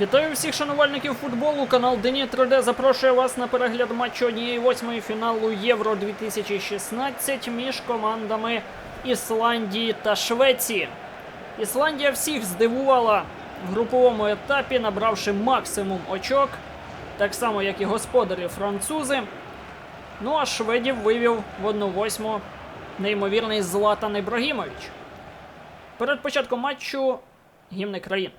Вітаю всіх шанувальників футболу. Канал Дені 3D запрошує вас на перегляд матчу однієї восьмої фіналу Євро 2016 між командами Ісландії та Швеції. Ісландія всіх здивувала в груповому етапі, набравши максимум очок, так само як і господарі французи. Ну а шведів вивів в 1-8 неймовірний Златан Ібрагімович. Перед початком матчу гімни країн.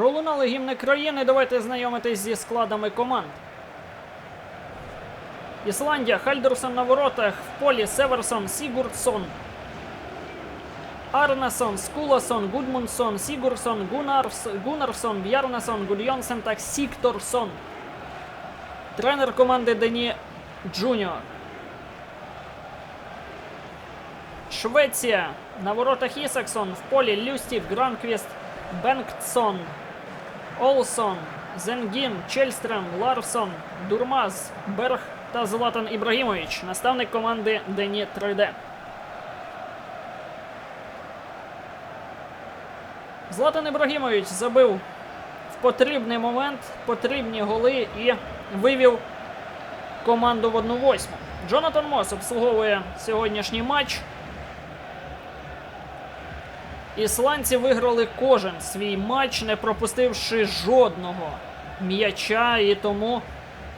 Пролунали гімни країни. Давайте знайомитись зі складами команд. Ісландія, Хальдерсон на воротах, в полі Северсон, Сігурдсон, Арнесон, Скуласон, Гудмунсон, Сігурсон, Гунарс, Гунарсон, Бjarnason, Гудйонсен та Сікторсон. Тренер команди Дені Джуніор. Швеція. На воротах Ісаксон, в полі Люстік, Гранквіст, Бенктсон, Олсон, Зенгін, Чельстрем, Ларсон, Дурмаз, Берг та Златан Ібрагімович, наставник команди Дені 3D. Златан Ібрагімович забив в потрібний момент потрібні голи і вивів команду в 1-8. Джонатан Мос обслуговує сьогоднішній матч. Ісландці виграли кожен свій матч, не пропустивши жодного м'яча, і тому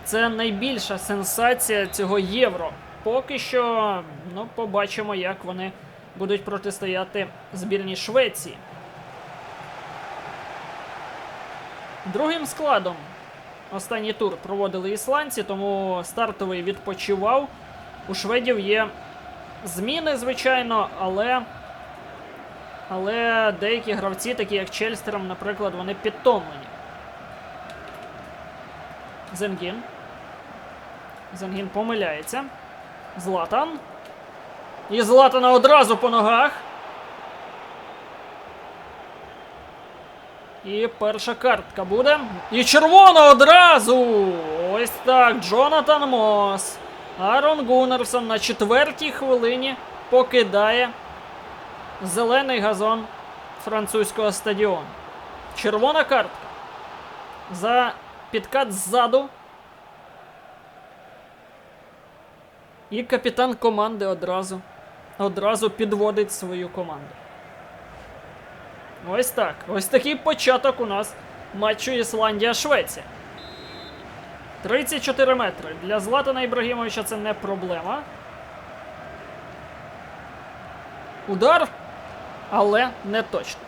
це найбільша сенсація цього євро. Поки що, ну, побачимо, як вони будуть протистояти збірній Швеції. Другим складом останній тур проводили ісландці, тому стартовий відпочивав. У шведів є зміни, звичайно, але. Але деякі гравці, такі як Чельстером, наприклад, вони підтомлені. Зенгін. Зенгін помиляється. Златан. І Златана одразу по ногах. І перша картка буде. І червона одразу! Ось так. Джонатан Мос. Арон Гуннерсон на четвертій хвилині покидає зелений газон французького стадіону. Червона картка. За підкат ззаду. І капітан команди одразу одразу підводить свою команду. Ось так. Ось такий початок у нас матчу Ісландія-Швеція. 34 метри. Для Златана Ібрагімовича це не проблема. Удар, але не точно.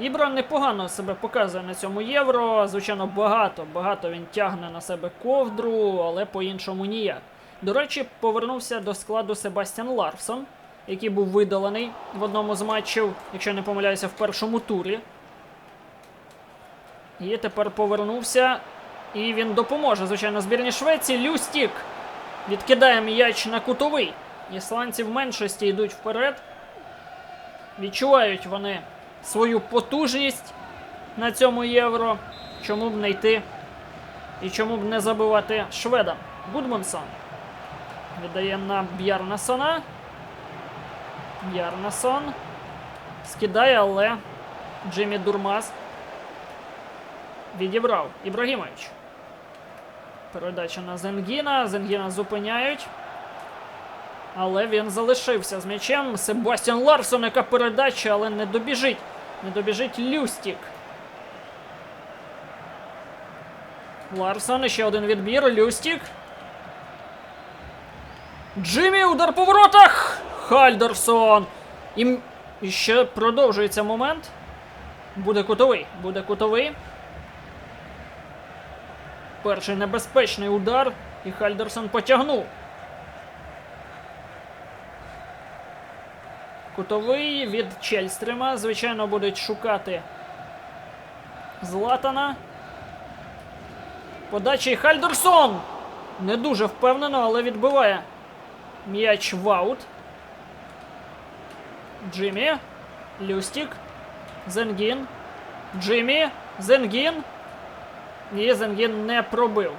Ібра непогано себе показує на цьому євро. Звичайно, багато, багато він тягне на себе ковдру, але по-іншому ніяк. До речі, повернувся до складу Себастьян Ларсон, який був видалений в одному з матчів, якщо не помиляюся, в першому турі. І тепер повернувся. І він допоможе, звичайно, збірній Швеції. Люстік відкидає м'яч на кутовий. Ісландці в меншості йдуть вперед. Відчувають вони свою потужність на цьому євро. Чому б не йти і чому б не забивати шведам? Гудмансон віддає на Б'ярнасона. Б'ярнасон скидає, але Джиммі Дурмас відібрав Ібрагімович. Передача на Зенгіна. Зенгіна зупиняють. Але він залишився з м'ячем. Себастьян Ларсон, яка передача, але не добіжить. Не добіжить Люстік. Ларсон, ще один відбір. Люстік. Джиммі, удар по воротах! Хальдерсон. І, і ще продовжується момент. Буде кутовий. Буде кутовий. Перший небезпечний удар. І Хальдерсон потягнув. Кутовий від Чельстрема. Звичайно, будуть шукати Златана. Подача Хальдерсон! Не дуже впевнено, але відбиває м'яч в аут. Джиммі. Люстік. Зенгін. Джиммі. Зенгін. Зенгін не пробив.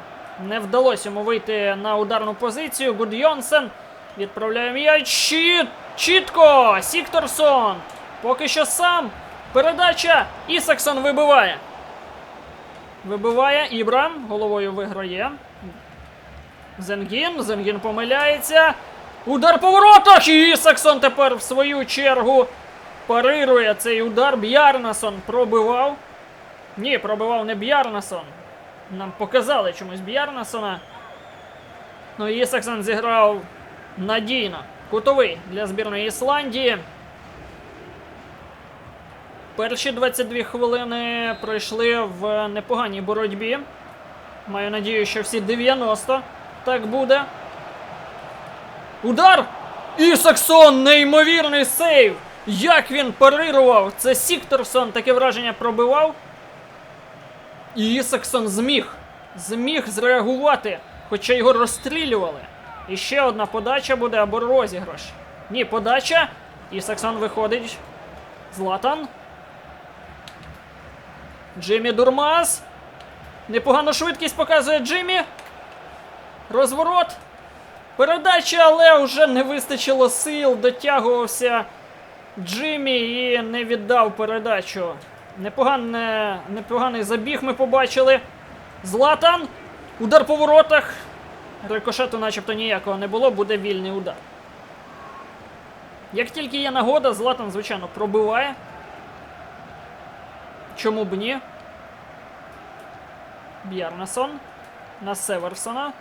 Не вдалося йому вийти на ударну позицію. Гудйонсен відправляє м'яч. Чіт... Чітко! Сікторсон. Поки що сам. Передача. Ісаксон вибиває. Вибиває Ібра. Головою виграє. Зенгін. Зенгін помиляється. Удар по воротах! І Ісаксон тепер в свою чергу парирує цей удар. Б'ярнасон пробивав. Ні, пробивав не Б'ярнасон. Нам показали чомусь Б'ярнасона. Ну і Ісаксон зіграв надійно. Кутовий для збірної Ісландії. Перші 22 хвилини пройшли в непоганій боротьбі. Маю надію, що всі 90 так буде. Удар! Ісаксон! Неймовірний сейв! Як він парирував! Це Сікторсон таке враження пробивав. І Ісаксон зміг. Зміг зреагувати, хоча його розстрілювали. І ще одна подача буде або розіграш. Ні, подача. Ісаксон виходить. Златан. Джиммі Дурмас. Непогану швидкість показує Джиммі. Розворот. Передача, але вже не вистачило сил. Дотягувався Джиммі і не віддав передачу. Непогане, непоганий забіг ми побачили. Златан. Удар по воротах. Рикошету начебто ніякого не було, буде вільний удар. Як тільки є нагода, Златан, звичайно, пробиває. Чому б ні? Б'ярнасон. На Северсона.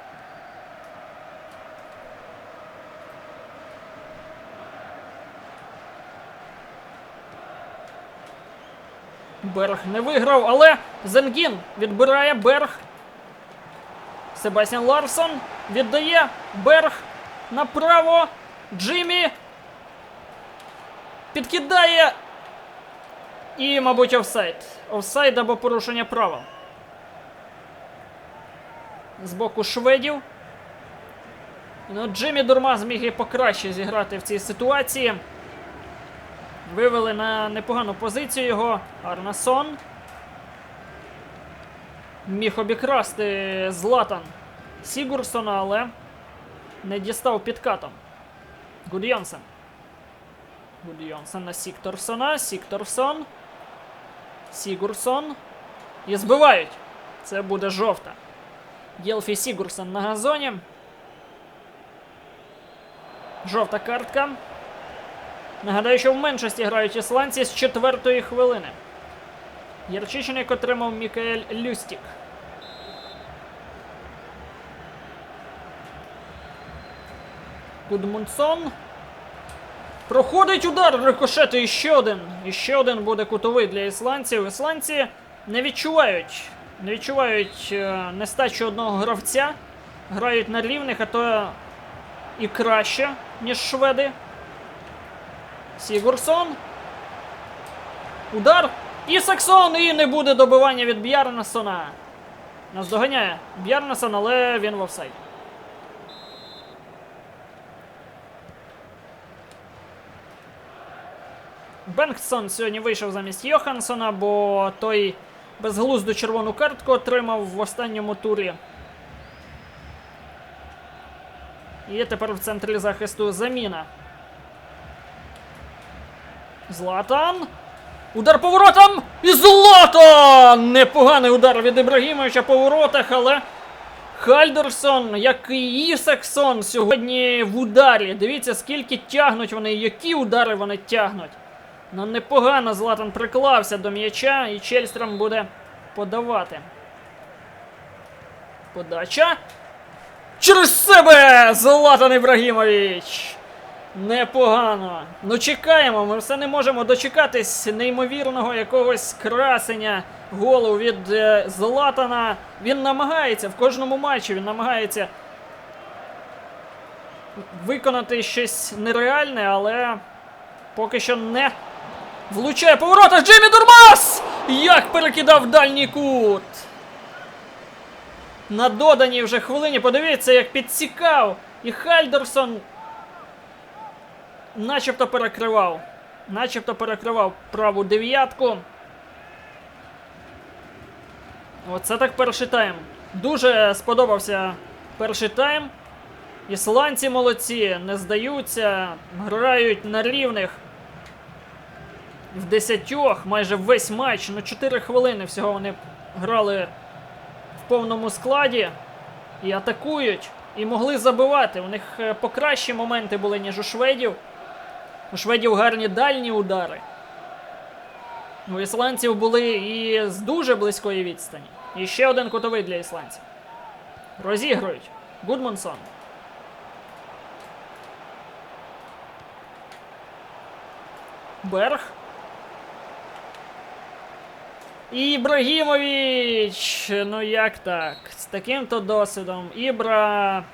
Берг не виграв, але Зенгін відбирає Берг. Себастьян Ларсон віддає Берг направо. Джиммі підкидає. І, мабуть, офсайд. Офсайд або порушення права. З боку шведів. Ну, Джиммі Дурма зміг і покраще зіграти в цій ситуації. Вивели на непогану позицію його Арнасон. Міг обікрасти Златан Сігурсона, але не дістав підкатом. Гудйонсен. Гудйонсен на Сікторсона. Сікторсон. Сігурсон. І збивають. Це буде жовта. Єлфі Сігурсон на газоні. Жовта картка. Нагадаю, що в меншості грають ісландці з четвертої хвилини. Ярчичник отримав Мікаель Люстік. Гудмунсон. Проходить удар рикошет і ще один. І ще один буде кутовий для ісландців. Ісландці не відчувають. Не відчувають е, нестачу одного гравця. Грають на рівних, а то і краще, ніж шведи. Сігурсон. Удар. Ісаксон! І не буде добивання від Б'ярнасона. Нас доганяє Б'ярнасон, але він в офсайді. Бенгтсон сьогодні вийшов замість Йоханссона, бо той безглузду червону картку отримав в останньому турі. І тепер в центрі захисту заміна. Златан. Удар по воротам! І Златан! Непоганий удар від Ібрагімовича по воротах, але Хальдерсон, як і Ісаксон, сьогодні в ударі. Дивіться, скільки тягнуть вони, які удари вони тягнуть. Ну, непогано Златан приклався до м'яча, і Чельстром буде подавати. Подача. Через себе! Златан Ібрагімович! Непогано. Ну чекаємо, ми все не можемо дочекатись неймовірного якогось красення голу від е, Златана. Він намагається в кожному матчі, він намагається виконати щось нереальне, але поки що не влучає по воротах Джиммі Дурмас! Як перекидав дальній кут! На доданій вже хвилині, подивіться, як підсікав. І Хальдерсон начебто перекривав. Начебто перекривав праву дев'ятку. Оце так перший тайм. Дуже сподобався перший тайм. Ісландці молодці, не здаються, грають на рівних. В десятьох, майже весь матч, ну 4 хвилини всього вони грали в повному складі і атакують, і могли забивати. У них е, покращі моменти були, ніж у шведів. У шведів гарні дальні удари. У ісландців були і з дуже близької відстані. І ще один кутовий для ісландців. Розігрують. Гудмунсон. Берг. Ібрагімович! Ну як так? З таким-то досвідом. Ібра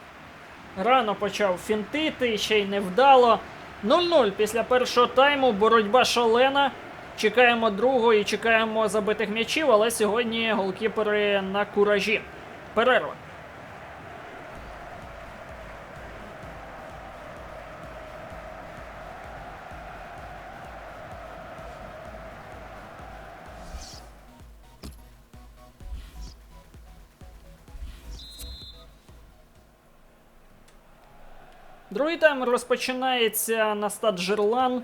рано почав фінтити, ще й невдало. 0-0 після першого тайму. Боротьба шалена. Чекаємо другого і чекаємо забитих м'ячів, але сьогодні голкіпери на куражі. Перерва. Другий тайм розпочинається на стад Жерлан.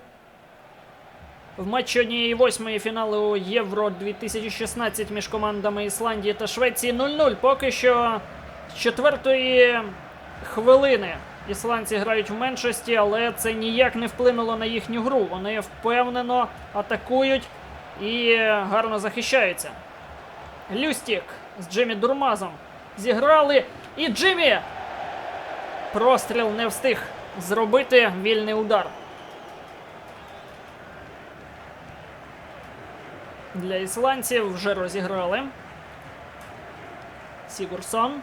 В матчі однієї восьмої фіналу Євро 2016 між командами Ісландії та Швеції 0-0. Поки що з четвертої хвилини ісландці грають в меншості, але це ніяк не вплинуло на їхню гру. Вони впевнено атакують і гарно захищаються. Люстік з Джиммі Дурмазом зіграли. І Джиммі Простріл не встиг зробити вільний удар. Для ісландців вже розіграли. Сігурсон.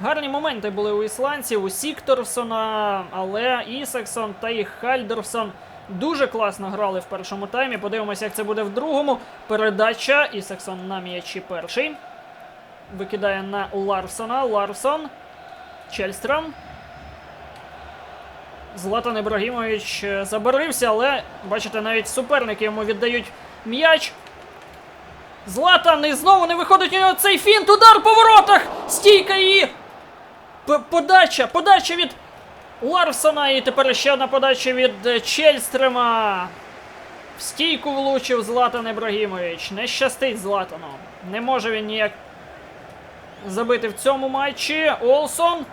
Гарні моменти були у ісландців, у Сікторсона, але Ісаксон та і Хальдерсон дуже класно грали в першому таймі. Подивимося, як це буде в другому. Передача. Ісаксон на м'ячі перший. Викидає на Ларсона. Ларсон. Чельстром. Златан Ібрагімович е, забарився, але, бачите, навіть суперники йому віддають м'яч. Златан і знову не виходить у нього цей фінт. Удар по воротах! Стійка і. Подача! Подача від Ларсона. І тепер ще одна подача від е, Чельстрема. В стійку влучив Златан Ібрагімович. Не щастить Златану. Не може він ніяк забити в цьому матчі. Олсон.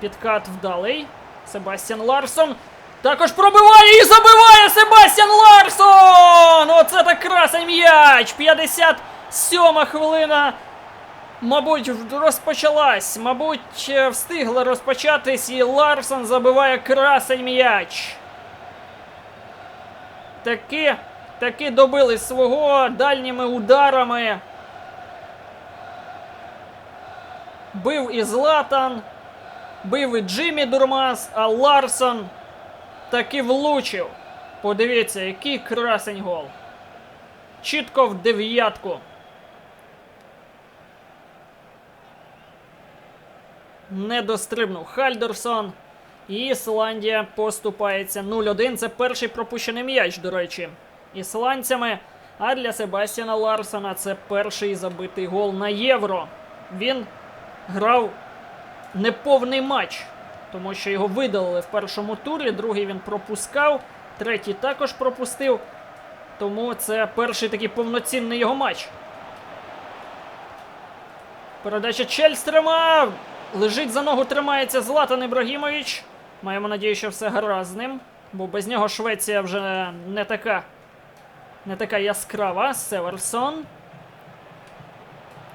Підкат вдалий. Себастьян Ларсон. Також пробиває і забиває Себастьян Ларсон! Оце так красень м'яч! 57 хвилина. Мабуть, розпочалась. Мабуть, е, встигла розпочатись, і Ларсон забиває красень м'яч. Таки, таки добили свого дальніми ударами. Бив і Златан, бив і Джиммі Дурмас, а Ларсон таки влучив. Подивіться, який красень гол. Чітко в дев'ятку. Не дострибнув Хальдерсон. І Ісландія поступається 0-1. Це перший пропущений м'яч, до речі, ісландцями. А для Себастьяна Ларсона це перший забитий гол на євро. Він грав неповний матч, тому що його видалили в першому турі, другий він пропускав, третій також пропустив. Тому це перший такий повноцінний його матч. Передача Чельстрема. Лежить за ногу, тримається Златан Ібрагімович. Маємо надію, що все гаразд ним, бо без нього Швеція вже не така, не така яскрава. Северсон.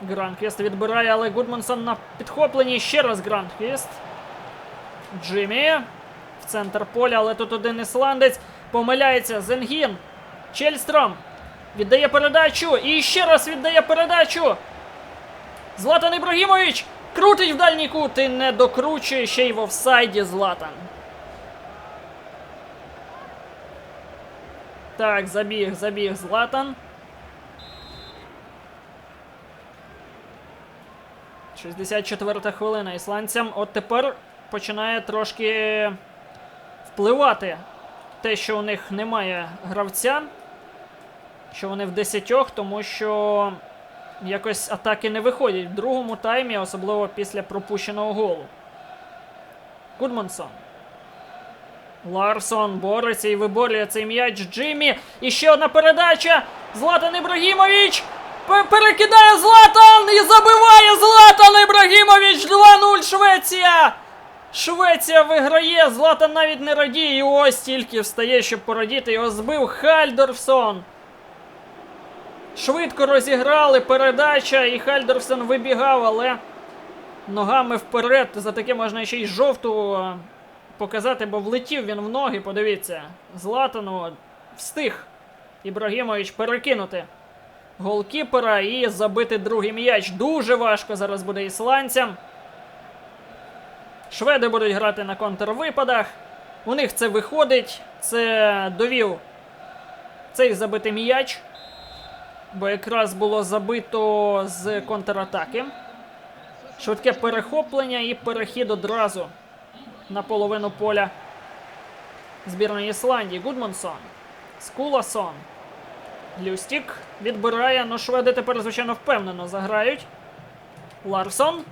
Гранквіст відбирає, але Гудмансон на підхопленні. Ще раз Гранквіст. Джиммі. В центр поля, але тут один ісландець. Помиляється Зенгін. Чельстром. Віддає передачу. І ще раз віддає передачу. Златан Ібрагімович крутить в дальній кут і не докручує ще й в офсайді Златан. Так, забіг, забіг Златан. 64 хвилина ісландцям. От тепер починає трошки впливати те, що у них немає гравця, що вони в десятьох, тому що якось атаки не виходять в другому таймі, особливо після пропущеного голу. Гудмансон. Ларсон бореться і виборює цей м'яч Джиммі. І ще одна передача. Златан Ібрагімович. Пе- Перекидає Златан і забиває Златан Ібрагімович 2-0 Швеція. Швеція виграє. Златан навіть не радіє. І ось тільки встає, щоб порадіти. Його збив Хальдорфсон. Швидко розіграли передача, і Хальдорфсон вибігав, але ногами вперед. За таке можна ще й жовту показати, бо влетів він в ноги. Подивіться. Златану встиг Ібрагімович перекинути голкіпера і забити другий м'яч. Дуже важко зараз буде ісландцям. Шведи будуть грати на контрвипадах. У них це виходить. Це довів цей забитий м'яч. Бо якраз було забито з контратаки. Швидке перехоплення і перехід одразу на половину поля збірної Ісландії. Гудмансон. Скуласон. Люстік відбирає, но шведи тепер, звичайно, впевнено заграють. Ларсон.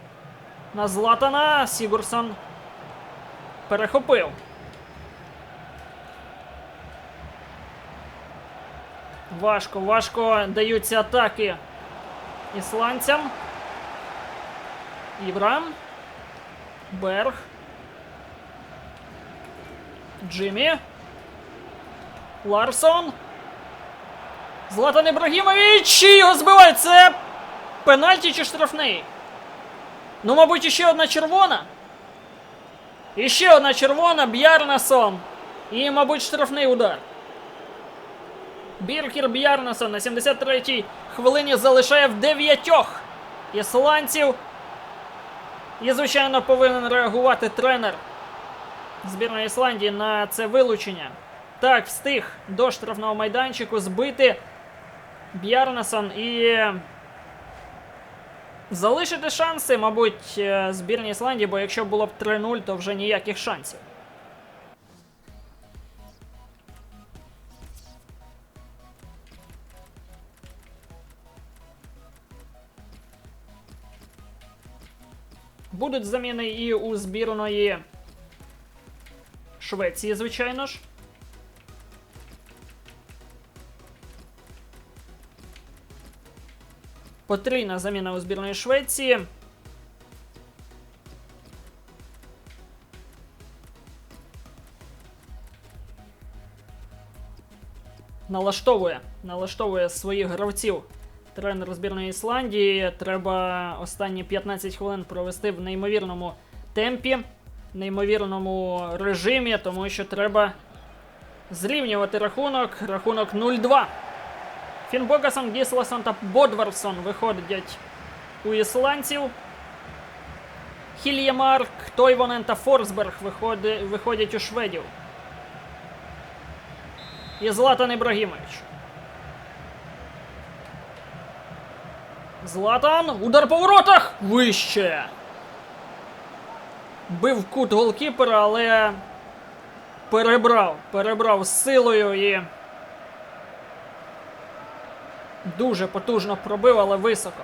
На Златана. Сігурсон перехопив. Важко, важко даються атаки ісландцям. Ібрам. Берг. Джиммі. Ларсон. Златан Ібрагімович! І Його збивають. Це пенальті чи штрафний? Ну, мабуть, іще одна червона. І ще одна червона Б'ярнасон. І, мабуть, штрафний удар. Біркір Б'ярнасон на 73-й хвилині залишає в дев'ятьох ісландців. І, звичайно, повинен реагувати тренер збірної Ісландії на це вилучення. Так, встиг до штрафного майданчику збити Б'ярнасон і залишити шанси, мабуть, е, збірній Ісландії, бо якщо було б 3-0, то вже ніяких шансів. Будуть заміни і у збірної Швеції, звичайно ж. Потрійна заміна у збірної Швеції. Налаштовує, налаштовує своїх гравців. Тренер збірної Ісландії. Треба останні 15 хвилин провести в неймовірному темпі, неймовірному режимі, тому що треба зрівнювати рахунок. Рахунок 0-2. Фін Богасон, Гісласон та Бодварсон виходять у ісландців. Хільямарк, Тойвонен та Форсберг виходять у шведів. І Златан Ібрагімович. Златан. Удар по воротах! Вище. Бив кут голкіпера, але перебрав. Перебрав з силою і. Дуже потужно пробив, але високо.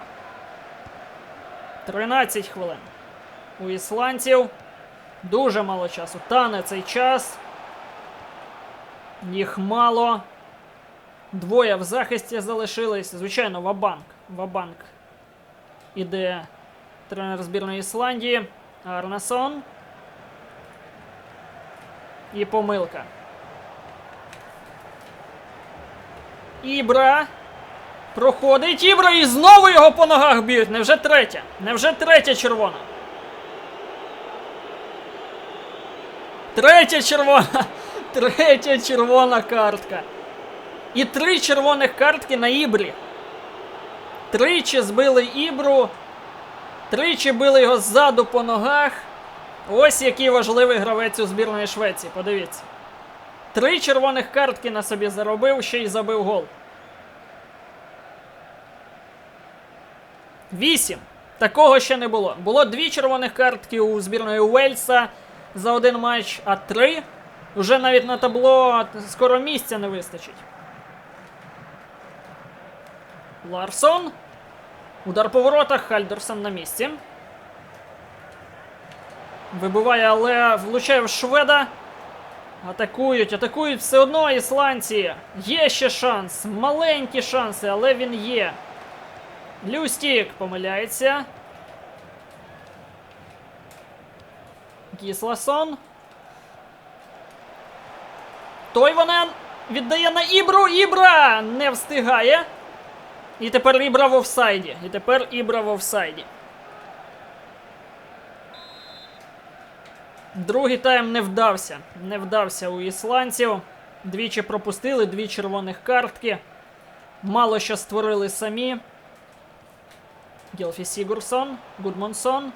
13 хвилин. У ісландців дуже мало часу. Тане цей час. Їх мало. Двоє в захисті залишились. Звичайно, Вабанк. Вабанк. Іде тренер збірної Ісландії. Арнасон. І помилка. Ібра. Проходить Ібра і знову його по ногах б'ють. Невже третя? Невже третя червона? Третя червона. Третя червона картка. І три червоних картки на Ібрі. Тричі збили Ібру. Тричі били його ззаду по ногах. Ось який важливий гравець у збірної Швеції. Подивіться. Три червоних картки на собі заробив, ще й забив гол. Вісім. Такого ще не було. Було дві червоних картки у збірної Уельса за один матч, а три. Уже навіть на табло скоро місця не вистачить. Ларсон. Удар по воротах. Хальдерсон на місці. Вибиває, але влучає в шведа. Атакують, атакують все одно ісландці. Є ще шанс. Маленькі шанси, але він є. Люстік помиляється. Гісласон. Тойванен віддає на Ібру. Ібра не встигає. І тепер Ібра в офсайді. І тепер Ібра в офсайді. Другий тайм не вдався. Не вдався у ісландців. Двічі пропустили, дві червоних картки. Мало що створили самі. Гілфі Сігурсон, Гудмонсон.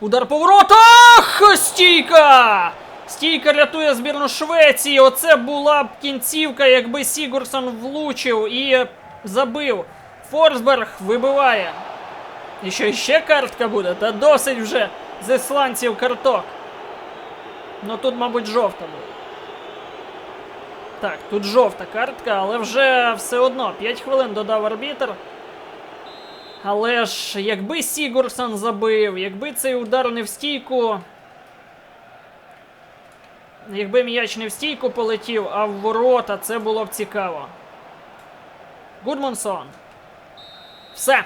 Удар по воротах! Стійка! Стійка рятує збірну Швеції. Оце була б кінцівка, якби Сігурсон влучив і забив. Форсберг вибиває. І що ще картка буде? Та досить вже з ісландців карток. Ну тут, мабуть, жовта буде. Так, тут жовта картка, але вже все одно 5 хвилин додав арбітр. Але ж якби Сігурсон забив, якби цей удар не в стійку. Якби м'яч не в стійку полетів, а в ворота, це було б цікаво. Гудмонсон. Все.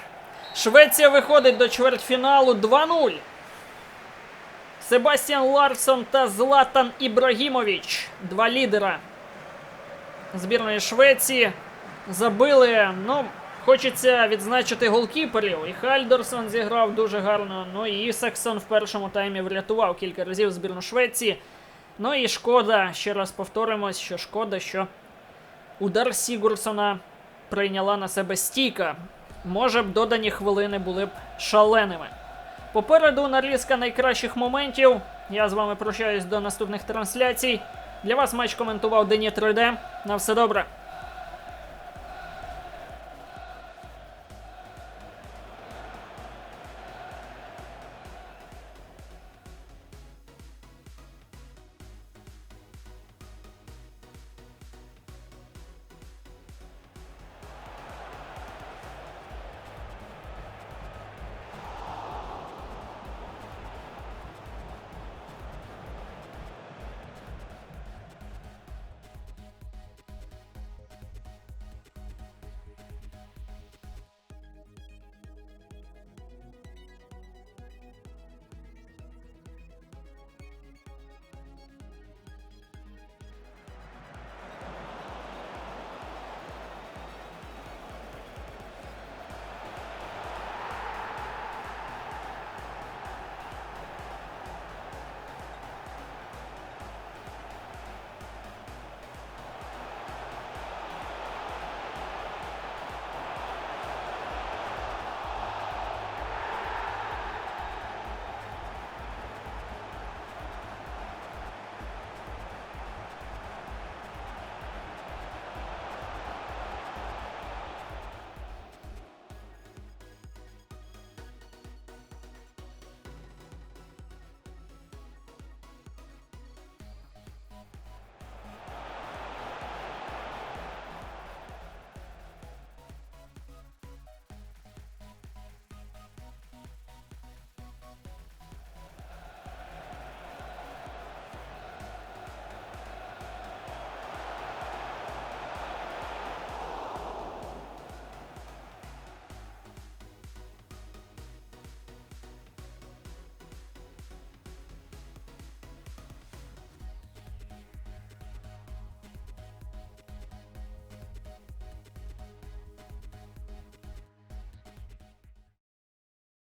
Швеція виходить до чвертьфіналу 2-0. Себастьян Ларсон та Златан Ібрагімович. Два лідера збірної Швеції. Забили. Ну, хочеться відзначити голкіперів. І Хальдерсон зіграв дуже гарно. Ну і Ісаксон в першому таймі врятував кілька разів збірну Швеції. Ну і шкода, ще раз повторимось, що шкода, що удар Сігурсона прийняла на себе стійка. Може б додані хвилини були б шаленими. Попереду нарізка найкращих моментів. Я з вами прощаюсь до наступних трансляцій. Для вас матч коментував Дені 3D. На все добре.